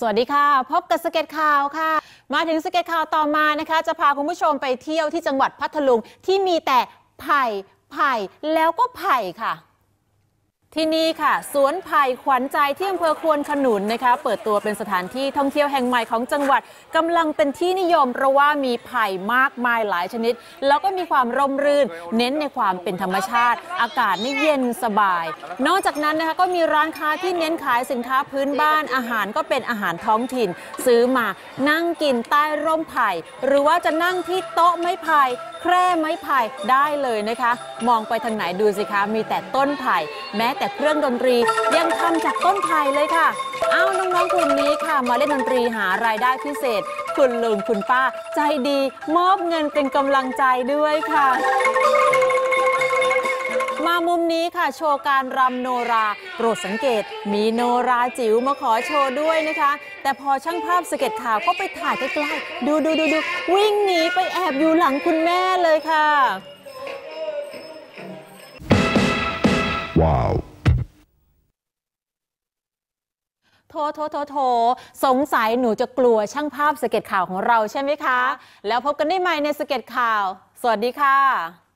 สวัสดีค่ะ พบกับสเก็ตข่าวค่ะ มาถึงสเก็ตข่าวต่อมานะคะ จะพาคุณผู้ชมไปเที่ยวที่จังหวัดพัทลุงที่มีแต่ไผ่ไผ่แล้วก็ไผ่ค่ะ ที่นี่ค่ะ สวนไผ่ขวัญใจที่อำเภอควนขนุนนะคะ เปิดตัวเป็นสถานที่ท่องเที่ยวแห่งใหม่ของจังหวัดกำลังเป็นที่นิยม เพราะว่ามีไผ่มากมายหลายชนิด แล้วก็มีความร่มรื่น เน้นในความเป็นธรรมชาติ อากาศนี่เย็นสบาย นอกจากนั้นนะคะก็มีร้านค้าที่เน้นขายสินค้าพื้นบ้านอาหารก็เป็นอาหารท้องถิ่น ซื้อมานั่งกินใต้ร่มไผ่หรือว่าจะนั่งที่โต๊ะไม้ไผ่แคร่ไม้ไผ่ได้เลยนะคะ มองไปทางไหนดูสิคะมีแต่ต้นไผ่ แม้แต่เครื่องดนตรียังทำจากต้นไผ่เลยค่ะ เอาน้องๆกลุ่มนี้ค่ะ มาเล่นดนตรีหารายได้พิเศษ คุณลุงคุณป้าใจดี มอบเงินเป็นกำลังใจด้วยค่ะ มามุมนี้ค่ะโชว์การรำโนราโปรดสังเกต มีโนราจิ๋วมาขอโชว์ด้วยนะคะ แต่พอช่างภาพสเก็ตข่าวก็ไปถ่ายใกล้ๆดูดูดูดูวิ่งหนีไปแอบอยู่หลังคุณแม่เลยค่ะ Wow. โทโทโทโทสงสัยหนูจะกลัวช่างภาพสเก็ตข่าวของเราใช่ไหมคะ แล้วพบกันได้ใหม่ในสเก็ตข่าว สวัสดีค่ะ